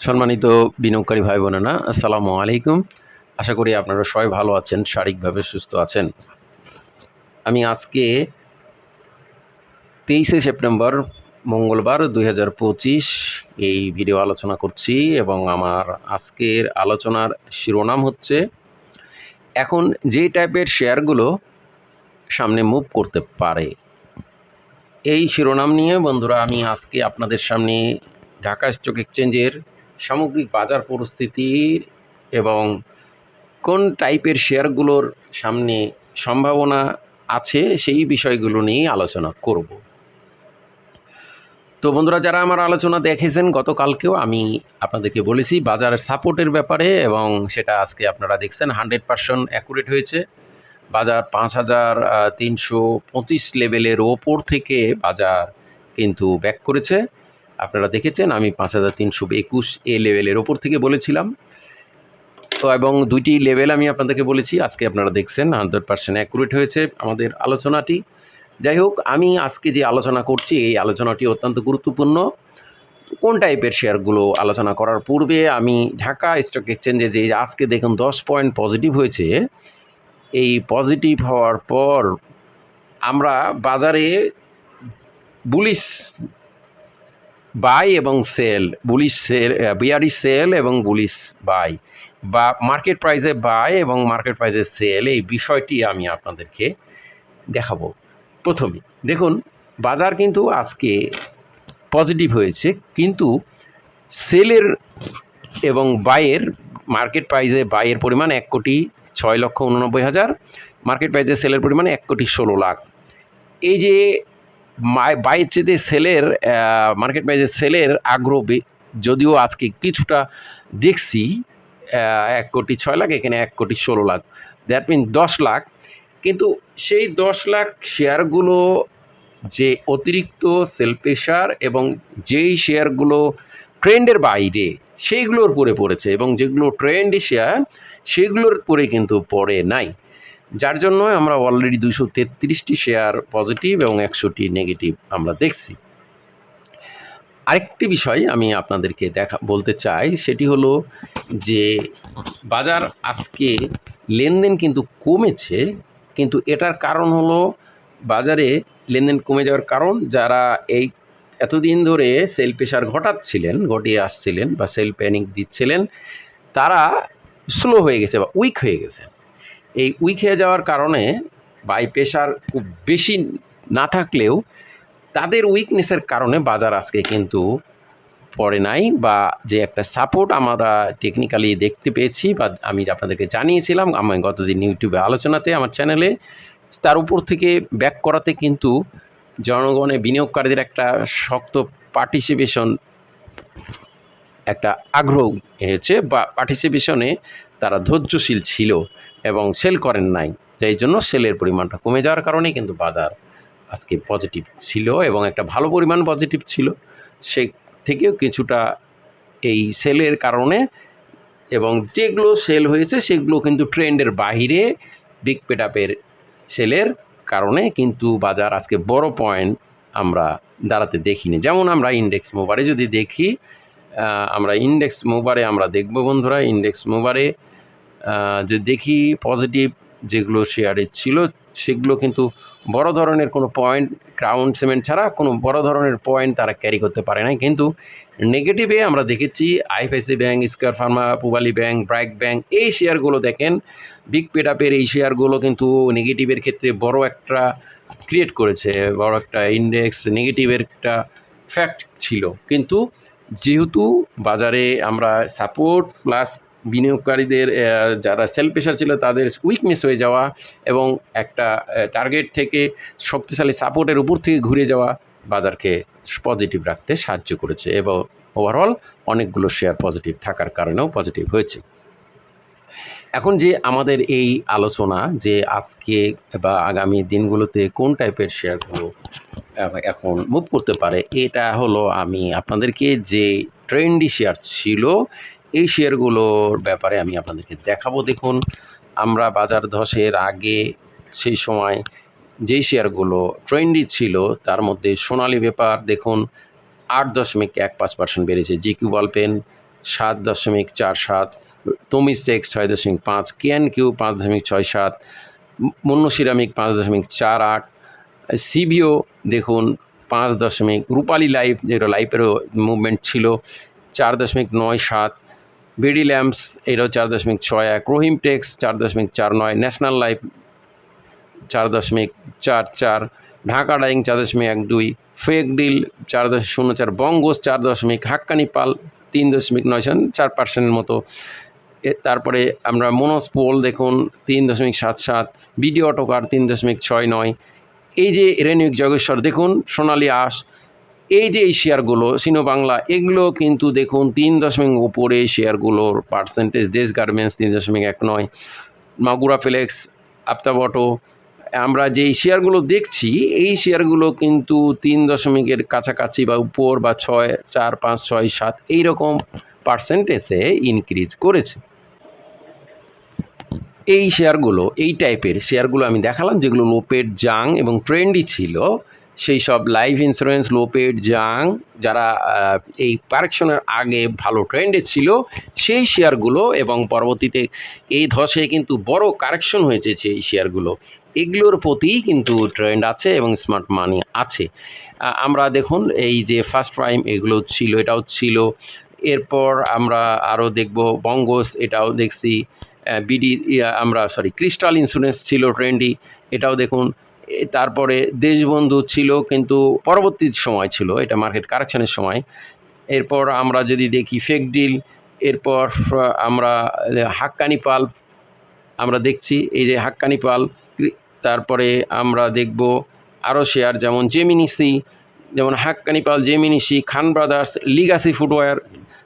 সম্মানিত বিনিয়োগকারী ভাই বোনেরা, আসসালামু আলাইকুম। আশা করি আপনারা সবাই ভালো আছেন, শারীরিকভাবে সুস্থ আছেন। আমি আজকে তেইশে সেপ্টেম্বর, মঙ্গলবার দু হাজার পঁচিশ এই ভিডিও আলোচনা করছি এবং আমার আজকের আলোচনার শিরোনাম হচ্ছে, এখন যে টাইপের শেয়ারগুলো সামনে মুভ করতে পারে। এই শিরোনাম নিয়ে বন্ধুরা, আমি আজকে আপনাদের সামনে ঢাকা স্টক এক্সচেঞ্জের সামগ্রিক বাজার পরিস্থিতির এবং কোন টাইপের শেয়ারগুলোর সামনে সম্ভাবনা আছে সেই বিষয়গুলো নিয়ে আলোচনা করব। তো বন্ধুরা, যারা আমার আলোচনা দেখেছেন, গতকালকেও আমি আপনাদেরকে বলেছি বাজারের সাপোর্টের ব্যাপারে এবং সেটা আজকে আপনারা দেখছেন, হান্ড্রেড পার্সেন্ট অ্যাকুরেট হয়েছে। বাজার পাঁচ হাজার তিনশো পঁচিশ লেভেলের ওপর থেকে বাজার কিন্তু ব্যাক করেছে। আপনারা দেখেছেন, আমি পাঁচ হাজার তিনশো একুশ এ লেভেলের ওপর থেকে বলেছিলাম। তো এবং দুইটি লেভেল আমি আপনাদেরকে বলেছি, আজকে আপনারা দেখছেন, হান্ড্রেড পার্সেন্ট অ্যাকুরেট হয়েছে আমাদের আলোচনাটি। যাই হোক, আমি আজকে যে আলোচনা করছি, এই আলোচনাটি অত্যন্ত গুরুত্বপূর্ণ। কোন টাইপের শেয়ারগুলো আলোচনা করার পূর্বে আমি ঢাকা স্টক এক্সচেঞ্জে যে আজকে দেখুন দশ পয়েন্ট পজিটিভ হয়েছে, এই পজিটিভ হওয়ার পর আমরা বাজারে বুলিশ বাই এবং sell bullish sell bearish sell এবং বুলিশ বাই বা মার্কেট প্রাইসে বাই এবং মার্কেট প্রাইসে সেল এই বিষয়টি আমি আপনাদেরকে দেখাবো। প্রথমে, দেখুন, বাজার কিন্তু আজকে পজিটিভ হয়েছে, কিন্তু সেলের এবং বাইয়ের মার্কেট প্রাইসে বাইয়ের পরিমাণ এক কোটি ছয় লক্ষ উননব্বই হাজার মার্কেট প্রাইসে সেলের পরিমাণ এক কোটি ষোলো লাখ। এই যে বাইয়ের চেয়ে সেলের মার্কেট প্রাইসে সেলের আগ্রহ। যদিও আজকে কিছুটা দেখছি এক কোটি ছয় লাখ, এখানে এক কোটি ষোলো লাখ। দ্যাট মিন দশ লাখ। কিন্তু সেই দশ লাখ শেয়ারগুলো যে অতিরিক্ত সেল প্রেশার এবং যেই শেয়ারগুলো ট্রেন্ডের বাইরে, সেইগুলোর পরে পড়েছে এবং যেগুলো ট্রেন্ডি শেয়ার সেগুলোর পরে কিন্তু পড়ে নাই। যার জন্য আমরা অলরেডি দুশো তেত্রিশটি শেয়ার পজিটিভ এবং একশোটি নেগেটিভ আমরা দেখছি। আরেকটি বিষয় আমি আপনাদেরকে দেখা, বলতে চাই, সেটি হলো যে বাজার আজকে লেনদেন কিন্তু কমেছে, কিন্তু এটার কারণ হলো বাজারে লেনদেন কমে যাওয়ার কারণ যারা এই এতদিন ধরে সেল প্রেশার ঘটাচ্ছিলেন, ঘটিয়ে আসছিলেন বা সেল প্যানিক দিচ্ছিলেন, তারা স্লো হয়ে গেছে বা উইক হয়ে গেছে এই উইক হয়ে যাওয়ার কারণে বাই প্রেশার খুব বেশি না থাকলেও তাদের উইকনেসের কারণে বাজার আজকে কিন্তু পড়ে নাই বা যে একটা সাপোর্ট আমরা টেকনিক্যালি দেখতে পেয়েছি বা আমি আপনাদেরকে জানিয়েছিলাম, আমি গতদিন ইউটিউবে আলোচনাতে আমার চ্যানেলে, তার উপর থেকে ব্যাক করাতে কিন্তু জনগণে বিনিয়োগকারীদের একটা শক্ত পার্টিসিপেশন একটা আগ্রহ হয়েছে বা পার্টিসিপেশনে তারা ধৈর্যশীল ছিল এবং সেল করেন নাই। যাই জন্য সেলের পরিমাণটা কমে যাওয়ার কারণে কিন্তু বাজার আজকে পজিটিভ ছিল এবং একটা ভালো পরিমাণ পজিটিভ ছিল। সে থেকেও কিছুটা এই সেলের কারণে এবং যেগুলো সেল হয়েছে সেগুলো কিন্তু ট্রেন্ডের বাহিরে বিগ পেটাপের সেলের কারণে কিন্তু বাজার আজকে বড় পয়েন্ট আমরা দাঁড়াতে দেখিনি। যেমন আমরা ইন্ডেক্স মোবারে যদি দেখি আমরা ইন্ডেক্স মোবারে আমরা দেখব বন্ধুরা ইন্ডেক্স মোবারে যে দেখি পজিটিভ যেগুলো শেয়ারে ছিল, সেগুলো কিন্তু বড় ধরনের কোনো পয়েন্ট ক্রাউন সিমেন্ট ছাড়া কোনো বড় ধরনের পয়েন্ট তারা ক্যারি করতে পারে না কিন্তু নেগেটিভে আমরা দেখেছি IFIC bank Square pharma Pubali bank BRAC bank এই শেয়ারগুলো দেখেন বিগ পেডাপের এই শেয়ারগুলো কিন্তু নেগেটিভের ক্ষেত্রে বড় একটা ক্রিয়েট করেছে, বড় একটা ইন্ডেক্স নেগেটিভের একটা ফ্যাক্ট ছিল। কিন্তু যেহেতু বাজারে আমরা সাপোর্ট প্লাস বিনিয়োগকারীদের যারা সেল প্রেশার ছিল তাদের উইকনেস হয়ে যাওয়া এবং একটা টার্গেট থেকে শক্তিশালী সাপোর্টের উপর থেকে ঘুরে যাওয়া বাজারকে পজিটিভ রাখতে সাহায্য করেছে এবং ওভারঅল অনেকগুলো শেয়ার পজিটিভ থাকার কারণেও পজিটিভ হয়েছে। এখন যে আমাদের এই আলোচনা যে আজকে বা আগামী দিনগুলোতে কোন টাইপের শেয়ারগুলো এখন মুভ করতে পারে, এটা হলো আমি আপনাদেরকে যে ট্রেন্ডি শেয়ার ছিল এই শেয়ারগুলোর ব্যাপারে আমি আপনাদেরকে দেখাবো। দেখুন, আমরা বাজার ধসের আগে সেই সময় যেই শেয়ারগুলো ট্রেন্ডি ছিল, তার মধ্যে সোনালী ব্যাপার দেখুন, আট দশমিক এক পাঁচ পার্সেন্ট বেড়েছে। জিকিউ বল পেন সাত দশমিক চার সাত, তমিজ টেক্স ছয় দশমিক পাঁচ কেএন কিউ পাঁচ দশমিক ছয় সাত, মুন্ন সিরামিক পাঁচ দশমিক চার আট, সিবিও, দেখুন, পাঁচ দশমিক, রূপালী লাইফ, যেটা লাইফেরও মুভমেন্ট ছিল, চার দশমিক নয় সাত বিডি ল্যাম্পস এটাও চার দশমিক ছয় এক। রহিম টেক্স, চার দশমিক চার নয়। ন্যাশনাল লাইফ, চার দশমিক চার চার। ঢাকা ডাইং, চার দশমিক এক দুই। ফেক ডিল, চার দশমিক শূন্য চার। বঙ্গোস, চার দশমিক হাক্কানি পাল, তিন দশমিক নয় চার পার্সেন্টের মতো। তারপরে আমরা মনোস্পোল দেখুন, তিন দশমিক সাত সাত। বিডি অটোকার, তিন দশমিক ছয় নয়। এই যে রেনিক জগেশ্বর, দেখুন, সোনালী আঁশ। এই যে এই শেয়ারগুলো সিনো বাংলা এগুলো কিন্তু দেখুন তিন দশমিক উপরে শেয়ারগুলোর পার্সেন্টেজ দেশ গার্মেন্টস তিন দশমিক এক নয়। মাগুরা ফ্লেক্স আফতাবটো আমরা যেই শেয়ারগুলো দেখছি, এই শেয়ারগুলো কিন্তু তিন দশমিকের কাছাকাছি বা উপর বা ছয়, চার, পাঁচ, ছয়, সাত এই রকম পার্সেন্টেজে ইনক্রিজ করেছে। এই শেয়ারগুলো এই টাইপের শেয়ারগুলো আমি দেখালাম, যেগুলো লোপেড জাং এবং ট্রেন্ডই ছিল সেই সব লাইফ ইন্স্যুরেন্স লোপেড জাং যারা এই কারেকশনের আগে ভালো ট্রেন্ডে ছিল, সেই শেয়ারগুলো এবং পরবর্তীতে এই ধসে কিন্তু বড় কারেকশন হয়েছে সেই শেয়ারগুলো এগুলোর প্রতি কিন্তু ট্রেন্ড আছে এবং স্মার্ট মানি আছে। আমরা দেখুন এই যে ফার্স্ট প্রাইম এগুলো ছিল, এটাও ছিল। এরপর আমরা আরও দেখব বঙ্গস, এটাও দেখছি। বিডি আমরা সরি ক্রিস্টাল ইন্স্যুরেন্স ছিল ট্রেন্ডি এটাও দেখুন। তারপরে দেশবন্ধু ছিল, কিন্তু পরবর্তী সময় ছিল, এটা মার্কেট কারেকশনের সময়। এরপর আমরা যদি দেখি ফেক ডিল এরপর আমরা হাক্কানি পাল, আমরা দেখছি এই যে হাক্কানি পাল, ক্রি- তারপরে আমরা দেখব আরও শেয়ার যেমন জেমিনিসি যেমন হাক্কানি পাল জেমিনিসি খান ব্রাদার্স লিগাসি ফুটওয়্যার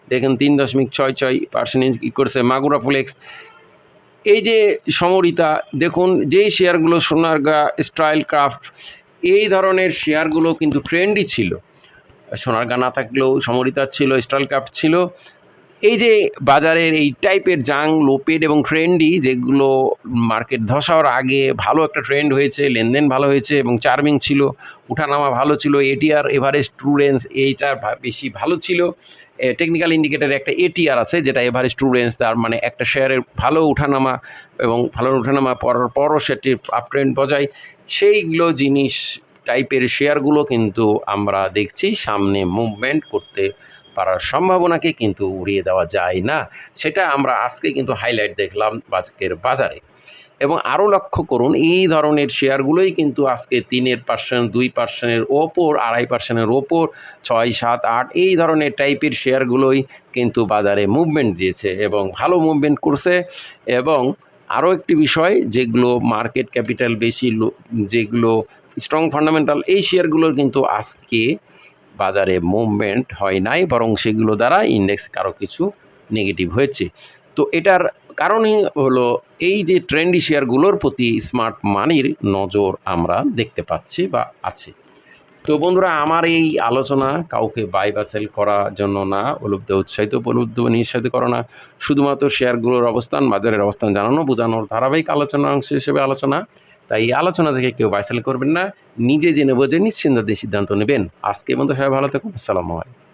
দেখেন তিন দশমিক ছয় ছয় পার্সেন্টেজ ই করছে মাগুরা ফ্লেক্স এই যে সমরিতা, দেখুন, যেই শেয়ারগুলো সোনারগা স্টাইল ক্রাফট, এই ধরনের শেয়ারগুলো কিন্তু ট্রেন্ডই ছিল। সোনারগা না থাকলেও সমরিতা ছিল, স্টাইল ক্রাফট ছিল। এই যে বাজারের এই টাইপের জাং, লোপেড এবং ট্রেন্ডি, যেগুলো মার্কেট ধসার আগে ভালো একটা ট্রেন্ড হয়েছে, লেনদেন ভালো হয়েছে এবং চার্মিং ছিল, উঠানামা ভালো ছিল এটিআর এভারেস্ট স্টুডেন্টস এইটা বেশি ভালো ছিল। টেকনিক্যাল ইন্ডিকেটারে একটা এটিআর আছে, যেটা এভারেস্ট স্টুডেন্টস তার মানে একটা শেয়ারের ভালো উঠানামা এবং ভালো উঠানামা পরার পরও সেটি আপ ট্রেন্ড বজায়। সেইগুলো জিনিস টাইপের শেয়ারগুলো কিন্তু আমরা দেখছি সামনে মুভমেন্ট করতে পারার সম্ভাবনাকে কিন্তু উড়িয়ে দেওয়া যায় না। সেটা আমরা আজকে কিন্তু হাইলাইট দেখলাম আজকের বাজারে। এবং আরও লক্ষ্য করুন, এই ধরনের শেয়ারগুলোই কিন্তু আজকে তিনের পার্সেন্ট দুই পার্সেন্টের ওপর, আড়াই পার্সেন্টের ওপর, ছয়, সাত, আট, এই ধরনের টাইপের শেয়ারগুলোই কিন্তু বাজারে মুভমেন্ট দিয়েছে এবং ভালো মুভমেন্ট করছে। এবং আরও একটি বিষয়, যেগুলো মার্কেট ক্যাপিটাল বেশি যেগুলো স্ট্রং ফান্ডামেন্টাল এই শেয়ারগুলোর কিন্তু আজকে বাজারে মুভমেন্ট হয় নাই, বরং সেগুলো দ্বারা ইন্ডেক্স কারও কিছু নেগেটিভ হয়েছে। তো এটার কারণই হলো এই যে ট্রেন্ডি শেয়ারগুলোর প্রতি স্মার্ট মানির নজর আমরা দেখতে পাচ্ছি বা আছে। তো বন্ধুরা, আমার এই আলোচনা কাউকে বাই বা সেল করার জন্য না, উপলব্ধ, উৎসাহিত, উপলব্ধ নিঃসাহিত করা না। শুধুমাত্র শেয়ারগুলোর অবস্থান, বাজারের অবস্থান জানানো, বোঝানোর ধারাবাহিক আলোচনার অংশ হিসেবে আলোচনা। তাই এই আলোচনা থেকে কেউ বাইসাল করবেন না। নিজে জেনে বোঝে নিশ্চিন্ত সিদ্ধান্ত নেবেন। আজকে মতো সবাই ভালো থাকুন। আসসালামু আলাইকুম।